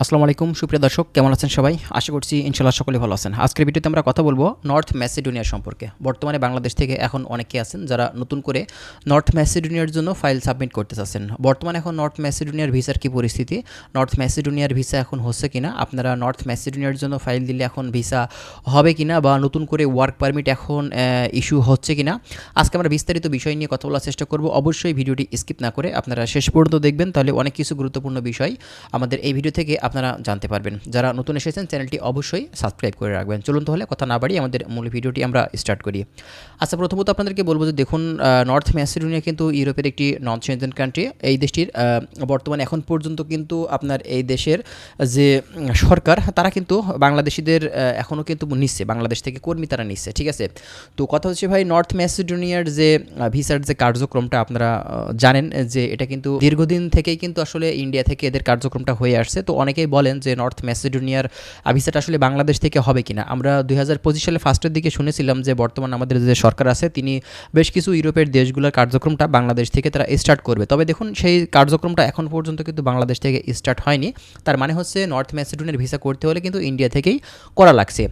আসসালামু আলাইকুম, সুপ্রিয় দর্শক, কেমন আছেন সবাই? আশা করছি ইনশাল্লাহ সকলে ভালো আছেন। আজকের ভিডিওতে আমরা কথা বলব নর্থ ম্যাসিডোনিয়া সম্পর্কে। বর্তমানে বাংলাদেশ থেকে এখন অনেকে আছেন যারা নতুন করে নর্থ ম্যাসিডোনিয়ার জন্য ফাইল সাবমিট করতে চাচ্ছেন। বর্তমানে এখন নর্থ ম্যাসিডোনিয়ার ভিসার কি পরিস্থিতি? নর্থ ম্যাসিডোনিয়ার ভিসা এখন হচ্ছে কিনা? আপনারা নর্থ ম্যাসিডোনিয়ার জন্য ফাইল দিলে এখন ভিসা হবে কিনা বা নতুন করে ওয়ার্ক পারমিট এখন ইস্যু হচ্ছে কিনা? আজকে আমরা বিস্তারিত বিষয় নিয়ে কথা বলার চেষ্টা করব। অবশ্যই ভিডিওটি স্কিপ না করে আপনারা শেষ পর্যন্ত দেখবেন, তাহলে অনেক কিছু গুরুত্বপূর্ণ বিষয় আমাদের এই ভিডিও থেকে আপনারা জানতে পারবেন। যারা নতুন এসেছেন, চ্যানেলটি অবশ্যই সাবস্ক্রাইব করে রাখবেন। চলুন তাহলে কথা না বাড়ি আমাদের মূল ভিডিওটি আমরা স্টার্ট করি। আচ্ছা প্রথমত আপনাদেরকে বলব যে দেখুন নর্থ ম্যাসিডোনিয়া কিন্তু ইউরোপের একটি নন সেন্টেন কান্ট্রি এই দেশটির বর্তমানে এখন পর্যন্ত কিন্তু আপনার এই দেশের যে সরকার, তারা কিন্তু বাংলাদেশিদের এখনও কিন্তু নিচ্ছে। বাংলাদেশ থেকে কর্মী তারা নিচ্ছে, ঠিক আছে? তো কথা হচ্ছে ভাই নর্থ ম্যাসিডোনিয়ার যে ভিসার যে কার্যক্রমটা আপনারা জানেন যে এটা কিন্তু দীর্ঘদিন থেকেই কিন্তু আসলে ইন্ডিয়া থেকে এদের কার্যক্রমটা হয়ে আসছে। তো অনেকেই বলেন যে নর্থ ম্যাসিডোনিয়ার ভিসাটা আসলে বাংলাদেশ থেকে হবে কিনা। আমরা দুই হাজার পঁচিশ সালে ফার্স্টের দিকে শুনেছিলাম যে বর্তমান আমাদের যে সরকার আছে, তিনি বেশ কিছু ইউরোপের দেশগুলোর কার্যক্রমটা বাংলাদেশ থেকে তারা স্টার্ট করবে। তবে দেখুন, সেই কার্যক্রমটা এখন পর্যন্ত কিন্তু বাংলাদেশ থেকে স্টার্ট হয়নি। তার মানে হচ্ছে নর্থ ম্যাসিডোনিয়ার ভিসা করতে হলে কিন্তু ইন্ডিয়া থেকেই করা লাগছে।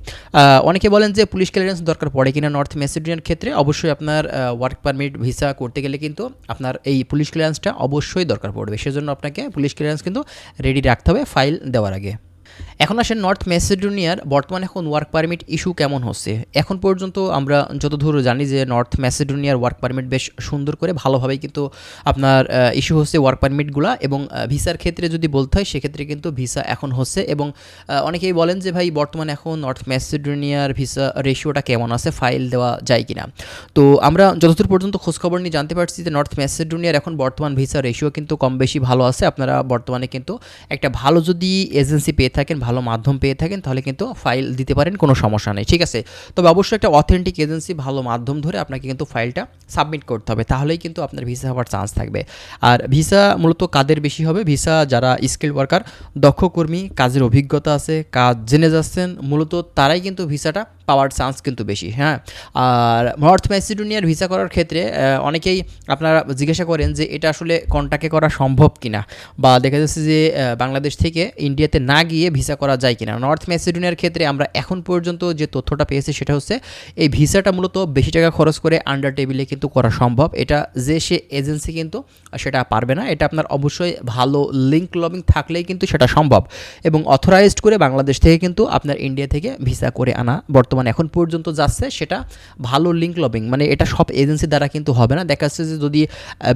অনেকে বলেন যে পুলিশ ক্লিয়ারেন্স দরকার পড়ে কিনা নর্থ ম্যাসিডোনিয়ার ক্ষেত্রে। অবশ্যই আপনার ওয়ার্ক পারমিট ভিসা করতে গেলে কিন্তু আপনার এই পুলিশ ক্লিয়ারেন্সটা অবশ্যই দরকার পড়বে। সেজন্য আপনাকে পুলিশ ক্লিয়ারেন্স কিন্তু রেডি রাখতে হবে। File Miguel de Baraqué. এখন আসেন নর্থ ম্যাসিডোনিয়ার বর্তমানে এখন ওয়ার্ক পারমিট ইস্যু কেমন হচ্ছে? এখন পর্যন্ত আমরা যতদূর জানি যে নর্থ ম্যাসিডোনিয়ার ওয়ার্ক পারমিট বেশ সুন্দর করে, ভালোভাবেই কিন্তু আপনার ইস্যু হচ্ছে ওয়ার্ক পারমিটগুলো এবং ভিসার ক্ষেত্রে যদি বলতে হয়, সেক্ষেত্রে কিন্তু ভিসা এখন হচ্ছে এবং অনেকেই বলেন যে ভাই, বর্তমানে এখন নর্থ ম্যাসিডোনিয়ার ভিসা রেশিওটা কেমন আছে ফাইল দেওয়া যায় কিনা? তো আমরা যতদূর পর্যন্ত খোঁজখবর নিয়ে জানতে পারছি যে নর্থ ম্যাসিডোনিয়ার এখন বর্তমান ভিসা রেশিও কিন্তু কম বেশি ভালো আছে। আপনারা বর্তমানে কিন্তু একটা ভালো যদি এজেন্সি পেয়ে থাকেন ভালো মাধ্যম পেয়ে থাকেন, তাহলে কিন্তু ফাইল দিতে পারেন, কোনো সমস্যা নেই, ঠিক আছে? তবে অবশ্যই একটা অথেন্টিক এজেন্সি ভালো মাধ্যম ধরে আপনাকে কিন্তু ফাইলটা সাবমিট করতে হবে, তাহলেই কিন্তু আপনার ভিসা হওয়ার চান্স থাকবে। আর ভিসা মূলত কাদের বেশি হবে? ভিসা যারা স্কিল ওয়ার্কার দক্ষ কর্মী, কাজের অভিজ্ঞতা আছে, কাজ জেনে যাচ্ছেন, মূলত তারাই কিন্তু ভিসাটা পাওয়ার চান্স কিন্তু বেশি হ্যাঁ? আর নর্থ ম্যাসিডোনিয়ার ভিসা করার ক্ষেত্রে অনেকেই আপনারা জিজ্ঞাসা করেন যে এটা আসলে কন্টাক্টে করা সম্ভব কিনা? বা দেখা যাচ্ছে যে বাংলাদেশ থেকে ইন্ডিয়াতে না গিয়ে ভিসা করা যায় কিনা। নর্থ ম্যাসিডোনিয়ার ক্ষেত্রে আমরা এখন পর্যন্ত যে তথ্যটা পেয়েছি সেটা হচ্ছে, এই ভিসাটা মূলত বেশি টাকা খরচ করে আন্ডার টেবিলে কিন্তু করা সম্ভব। এটা যে সে এজেন্সি কিন্তু সেটা পারবে না। এটা আপনার অবশ্যই ভালো লিঙ্ক লবিং থাকলেই কিন্তু সেটা সম্ভব। এবং অথরাইজড করে বাংলাদেশ থেকে কিন্তু আপনার ইন্ডিয়া থেকে ভিসা করে আনা বর্তমানে এখন পর্যন্ত যাচ্ছে। সেটা ভালো লিঙ্ক লবিং মানে এটা সব এজেন্সি দ্বারা কিন্তু হবে না। দেখা যাচ্ছে যে যদি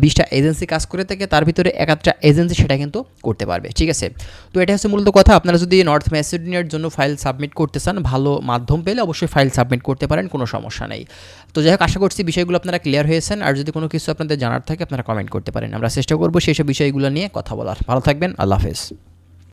বিশটা এজেন্সি কাজ করে থাকে, তার ভিতরে এক এজেন্সি সেটা কিন্তু করতে পারবে। ঠিক আছে? তো এটা হচ্ছে মূলত কথা। আপনারা যদি নর্থ ম্যাসিডোনিয়ার জন্য ফাইল সাবমিট করতে চান, ভালো মাধ্যম পেলে অবশ্যই ফাইল সাবমিট করতে পারেন, কোনো সমস্যা নেই। তো যাই হোক, আশা করছি বিষয়গুলো আপনারা ক্লিয়ার হয়েছেন। আর যদি কোনো কিছু আপনাদের জানার থাকে, আপনারা কমেন্ট করতে পারেন। আমরা চেষ্টা করব সেই সব বিষয়গুলো নিয়ে কথা বলার। ভালো থাকবেন, আল্লাহ হাফেজ।